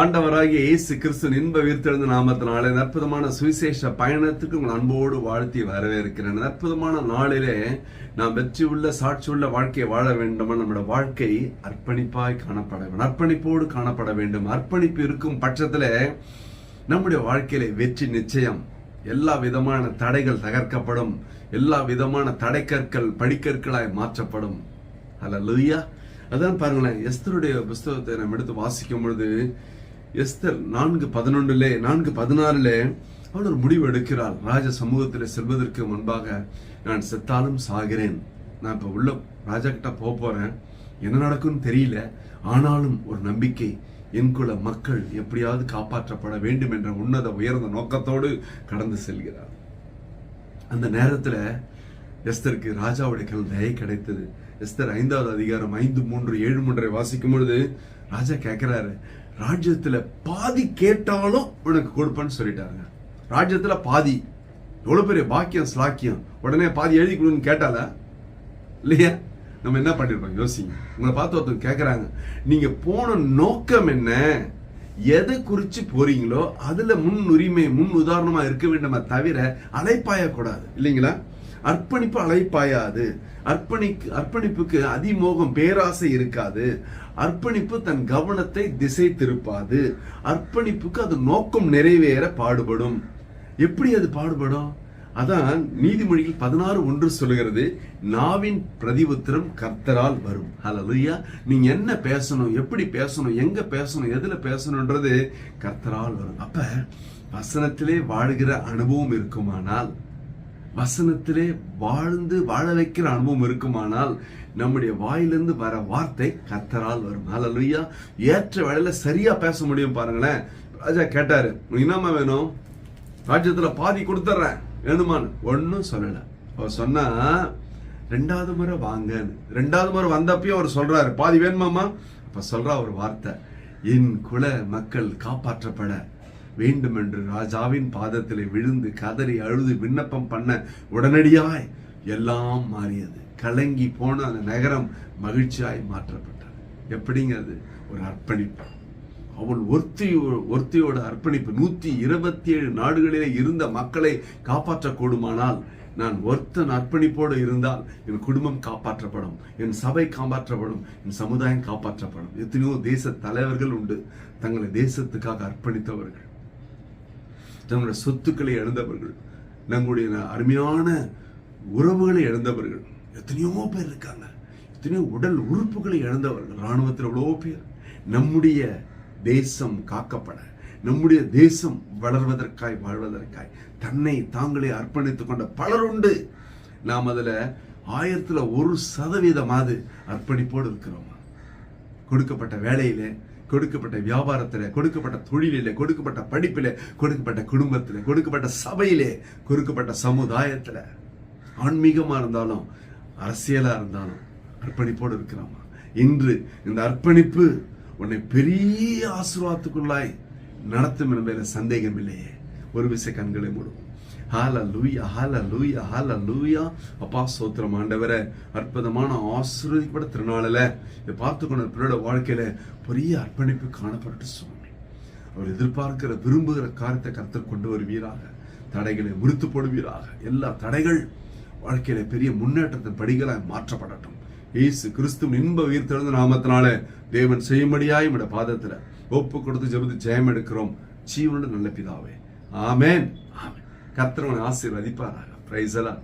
ஆண்டவராகிய இயேசு கிறிஸ்து இன்ப உயிர்த்தெழுந்த நாமத்தினாலே அற்புதமான சுவிசேஷ பயணத்துக்கு உங்கள் அன்போடு வாழ்த்தி வரவேற்கிறேன். அற்புதமான நாளிலே நாம் வெற்றி உள்ள சாட்சி உள்ள வாழ்க்கையை வாழ வேண்டும் நம்மளோட வாழ்க்கை அர்ப்பணிப்பாய் காணப்பட வேண்டும். அர்ப்பணிப்போடு காணப்பட வேண்டும். அர்ப்பணிப்பு இருக்கும் பட்சத்தில் நம்முடைய வாழ்க்கையில வெற்றி நிச்சயம். எல்லா விதமான தடைகள் தகர்க்கப்படும். எல்லா விதமான தடைக்கற்கள் படிக்கற்களாய் மாற்றப்படும். அல்ல அதான் பாருங்களேன் எஸ்தருடைய புஸ்தகத்தை நம்ம எடுத்து வாசிக்கும் பொழுது எஸ்தர் நான்கு பதினொன்றுலே நான்கு பதினாறுல அவள் ஒரு முடிவு எடுக்கிறாள். ராஜ சமூகத்தில் செல்வதற்கு முன்பாக நான் செத்தாலும் சாகிறேன். நான் இப்ப உள்ள ராஜா கிட்ட போக போறேன். என்ன நடக்கும்னு தெரியல. ஆனாலும் ஒரு நம்பிக்கை. என் குல மக்கள் எப்படியாவது காப்பாற்றப்பட வேண்டும் என்ற உன்னத உயர்ந்த நோக்கத்தோடு கடந்து செல்கிறார். அந்த நேரத்துல எஸ்தருக்கு ராஜாவுடைய கல் தயை கிடைத்தது. எஸ்தர் ஐந்தாவது அதிகாரம் ஐந்து மூன்று ஏழு மூன்றை வாசிக்கும் பொழுது ராஜா கேட்கிறாரு ராஜ்யத்தில் பாதி கேட்டாலும் உனக்கு கொடுப்பேன்னு சொல்லிட்டாருங்க ராஜ்யத்தில் பாதி. எவ்வளோ பெரிய பாக்கியம் ஸ்லாக்கியம். உடனே பாதி எழுதி கொடுன்னு கேட்டால இல்லையா? நம்ம என்ன பண்ணிருப்போம் யோசிங்க. உங்களை பார்த்து ஒருத்தவங்க கேட்குறாங்க நீங்கள் போன நோக்கம் என்ன? எதை குறித்து போறீங்களோ அதில் முன் உரிமை முன் உதாரணமாக இருக்க வேண்டுமா தவிர அலைப்பாயக்கூடாது. இல்லைங்களா? அர்ப்பணிப்பு அலைப்பாயாது அர்ப்பணிக்கு அர்ப்பணிப்புக்கு அதிமோகம் பேராசை இருக்காது. அர்ப்பணிப்பு தன் கவனத்தை திசை திருப்பாது அர்ப்பணிப்புக்கு அது நோக்கம் நிறைவேற பாடுபடும். எப்படி அது பாடுபடும்? அதான் நீதிமொழியில் பதினாறு ஒன்று சொல்லுகிறது நாவின் பிரதி உத்திரம் கர்த்தரால் வரும். ஹalleluya. நீங்க என்ன பேசணும் எப்படி பேசணும் எங்க பேசணும் எதுல பேசணும்ன்றது கர்த்தரால் வரும். அப்ப வசனத்திலே வாழ்கிற அனுபவம் இருக்குமானால் வசனத்திலே வாழ்ந்து வாழ வைக்கிற அனுபவம் இருக்குமானால் நம்முடைய வாயிலிருந்து வர வார்த்தை கத்தரால் வரும். அலலுயா ஏற்ற வேலையில சரியா பேச முடியும் பாருங்களேன். ராஜா கேட்டாரு உனக்கு என்னம்மா வேணும்? ராஜ்யத்துல பாதி கொடுத்துட்றேன் வேணுமான்னு. ஒன்றும் சொல்லல. அவர் சொன்னா ரெண்டாவது முறை வாங்கன்னு. ரெண்டாவது முறை வந்தப்பயும் அவர் சொல்றாரு பாதி வேணுமாமா அப்ப சொல்றா ஒரு வார்த்தை என் குல மக்கள் காப்பாற்றப்பட வேண்டுமென்று ராஜாவின் பாதத்தில் விழுந்து கதறி அழுது விண்ணப்பம் பண்ண உடனடியாய் எல்லாம் மாறியது. கலங்கி போன அந்த நகரம் மகிழ்ச்சியாய் மாற்றப்பட்டது. எப்படிங்கிறது ஒரு அர்ப்பணிப்பு. அவள் ஒருத்தி ஒருத்தியோட அர்ப்பணிப்பு. நூத்தி இருபத்தி ஏழு நாடுகளிலே இருந்த மக்களை காப்பாற்றக்கூடுமானால் நான் ஒருத்தன் அர்ப்பணிப்போடு இருந்தால் என் குடும்பம் காப்பாற்றப்படும் என் சபை காப்பாற்றப்படும் என் சமுதாயம் காப்பாற்றப்படும். எத்தனையோ தேச தலைவர்கள் உண்டு. தங்களை தேசத்துக்காக அர்ப்பணித்தவர்கள். தங்களுடைய சொத்துக்களை இழந்தவர்கள் நம்முடைய அருமையான உறவுகளை இழந்தவர்கள் எத்தனையோ பேர் இருக்காங்க. எத்தனையோ உடல் உறுப்புகளை இழந்தவர்கள் ராணுவத்தில் எவ்வளோ பேர். நம்முடைய தேசம் காக்கப்பட நம்முடைய தேசம் வளர்வதற்காய் வாழ்வதற்காய் தன்னை தாங்களே அர்ப்பணித்துக் கொண்ட பலர் உண்டு. நாம் அதில் ஆயிரத்துல ஒரு சதவீதமாவது அர்ப்பணிப்போடு இருக்கிறோமா? கொடுக்கப்பட்ட வேலையிலே கொடுக்கப்பட்ட வியாபாரத்தில் கொடுக்கப்பட்ட தொழிலில் கொடுக்கப்பட்ட படிப்பில் கொடுக்கப்பட்ட குடும்பத்தில் கொடுக்கப்பட்ட சபையிலே கொடுக்கப்பட்ட சமுதாயத்தில். ஆன்மீகமாக இருந்தாலும் அரசியலாக இருந்தாலும் அர்ப்பணிப்போடு இருக்கிறாமா? இன்று இந்த அர்ப்பணிப்பு உன்னை பெரிய ஆசீர்வாதத்துக்குள்ளாய் நடத்தும் என்பதில் சந்தேகம் இல்லையே ஒரு விசை கண்களை மூடும் ஹால லூயா ஹால லூயா ஹால லூயா அப்பா சோத்திரம் ஆண்டவரை அற்புதமான ஆசீர்வதிக்கப்பட்ட திருநாளில் இதை பார்த்து பிள்ளையோட வாழ்க்கையில பெரிய அர்ப்பணிப்பு காணப்பட்டு சுவாமி. அவர் எதிர்பார்க்கிற விரும்புகிற காரியத்தை கருத்தில் கொண்டு வருவீராக. தடைகளை முறித்து போடுவீராக. எல்லா தடைகள் வாழ்க்கையில பெரிய முன்னேற்றத்தின் படிகளாக மாற்றப்படட்டும். ஏசு கிறிஸ்துவின் இன்ப உயிர்த்தெழுந்த நாமத்தினால தேவன் செய்யும்படியாய் நம்முடைய பாதத்துல ஒப்பு கொடுத்து ஜெபத்து ஜெயம் எடுக்கிறோம். ஜீவனோட நல்ல பிதாவே. ஆமேன். ஆமேன். கர்த்தர் உன்னை ஆசீர்வதிப்பாராக. பிரைஸ் எல்லாம்